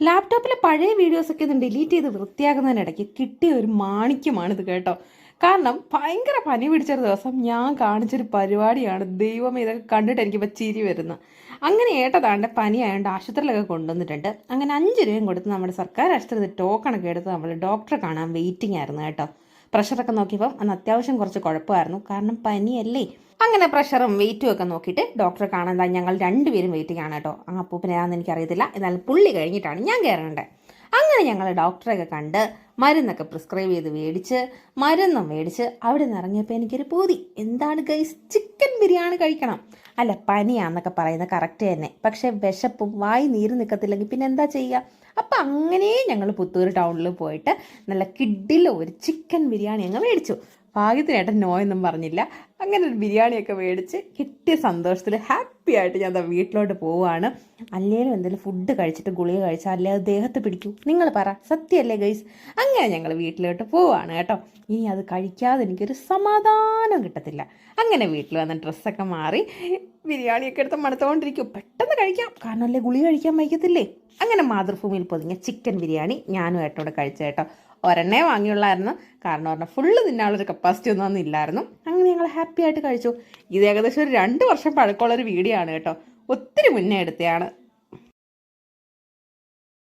ലാപ്ടോപ്പിലെ പഴയ വീഡിയോസൊക്കെ ഒന്ന് ഡിലീറ്റ് ചെയ്ത് വൃത്തിയാക്കുന്നതിനിടയ്ക്ക് കിട്ടിയ ഒരു മാണിക്യമാണിത് കേട്ടോ. കാരണം ഭയങ്കര പനി പിടിച്ചൊരു ദിവസം ഞാൻ കാണിച്ചൊരു പരിപാടിയാണ് ദൈവം ഇതൊക്കെ കണ്ടിട്ട് എനിക്കിപ്പോൾ ചിരി വരുന്നത് അങ്ങനെ ഏട്ടതാണ്ട് പനി ആയതുകൊണ്ട് ആശുപത്രിയിലൊക്കെ കൊണ്ടുവന്നിട്ടുണ്ട്. അങ്ങനെ അഞ്ച് രൂപയും കൊടുത്ത് നമ്മുടെ സർക്കാർ ആശുപത്രി ടോക്കണൊക്കെ എടുത്ത് നമ്മൾ ഡോക്ടറെ കാണാൻ വെയിറ്റിംഗ് ആയിരുന്നു കേട്ടോ. പ്രഷറൊക്കെ നോക്കിയപ്പം അന്ന് അത്യാവശ്യം കുറച്ച് കുഴപ്പമായിരുന്നു. കാരണം പനിയല്ലേ? അങ്ങനെ പ്രഷറും വെയിറ്റും ഒക്കെ നോക്കിയിട്ട് ഡോക്ടറെ കാണാൻ ഞങ്ങൾ രണ്ടുപേരും വെയിറ്റിംഗ് ആണ് കേട്ടോ. ആ അപ്പൂപ്പനെ ഏതാണെന്ന് എനിക്കറിയത്തില്ല. എന്നാലും പുള്ളി കഴിഞ്ഞിട്ടാണ് ഞാൻ കയറേണ്ടത്. അങ്ങനെ ഞങ്ങൾ ഡോക്ടറെയൊക്കെ കണ്ട് മരുന്നൊക്കെ പ്രിസ്ക്രൈബ് ചെയ്ത് മേടിച്ച് മരുന്നും മേടിച്ച് അവിടെ നിന്ന് ഇറങ്ങിയപ്പോൾ എനിക്കൊരു പൂതി. എന്താണ് ഗൈസ് ചിക്കൻ ബിരിയാണി കഴിക്കണം. അല്ല പനിയാന്നൊക്കെ പറയുന്നത് കറക്റ്റ് തന്നെ. പക്ഷെ വിശപ്പും വായി നീര് നിൽക്കത്തില്ലെങ്കിൽ പിന്നെ എന്താ ചെയ്യുക അപ്പം അങ്ങനെ ഞങ്ങൾ പുത്തൂർ ടൗണിൽ പോയിട്ട് നല്ല കിഡിലോ ഒരു ചിക്കൻ ബിരിയാണി അങ്ങ് മേടിച്ചു. ഭാഗ്യത്തിനേട്ടൻ നോ എന്നും പറഞ്ഞില്ല. അങ്ങനെ ഒരു ബിരിയാണിയൊക്കെ മേടിച്ച് കിട്ടിയ സന്തോഷത്തിൽ ഹാപ്പി ആയിട്ട് ഞാൻ വീട്ടിലോട്ട് പോവുകയാണ്. അല്ലേലും എന്തെങ്കിലും ഫുഡ് കഴിച്ചിട്ട് ഗുളിക കഴിച്ചാൽ അല്ലേ ദേഹത്ത് പിടിക്കൂ? നിങ്ങൾ പറ. സത്യമല്ലേ ഗൈസ് അങ്ങനെ ഞങ്ങൾ വീട്ടിലോട്ട് പോവുകയാണ് കേട്ടോ. ഇനി അത് കഴിക്കാതെ എനിക്കൊരു സമാധാനം കിട്ടത്തില്ല. അങ്ങനെ വീട്ടിൽ വന്ന് ഡ്രസ്സൊക്കെ മാറി ബിരിയാണിയൊക്കെ എടുത്ത് മണത്തുകൊണ്ടിരിക്കും പെട്ടെന്ന് കഴിക്കാം. കാരണം അല്ലേ ഗുളി കഴിക്കാൻ വൈകത്തില്ലേ? അങ്ങനെ മാതൃഭൂമിയിൽ പൊതിഞ്ഞ ചിക്കൻ ബിരിയാണി ഞാനും ഏട്ടനോട് കഴിച്ച കേട്ടോ. ഒരെണ്ണേ വാങ്ങിയുള്ളായിരുന്നു. കാരണം പറഞ്ഞാൽ ഫുള്ള് തിന്നാനുള്ളൊരു കപ്പാസിറ്റി ഒന്നും ഇല്ലായിരുന്നു. അങ്ങനെ ഞങ്ങൾ ഹാപ്പി ആയിട്ട് കഴിച്ചു. ഇത് ഏകദേശം ഒരു രണ്ട് വർഷം പഴക്കമുള്ള ഒരു വീഡിയോ ആണ് കേട്ടോ. ഒത്തിരി മുന്നേ എടുത്തതാണ്.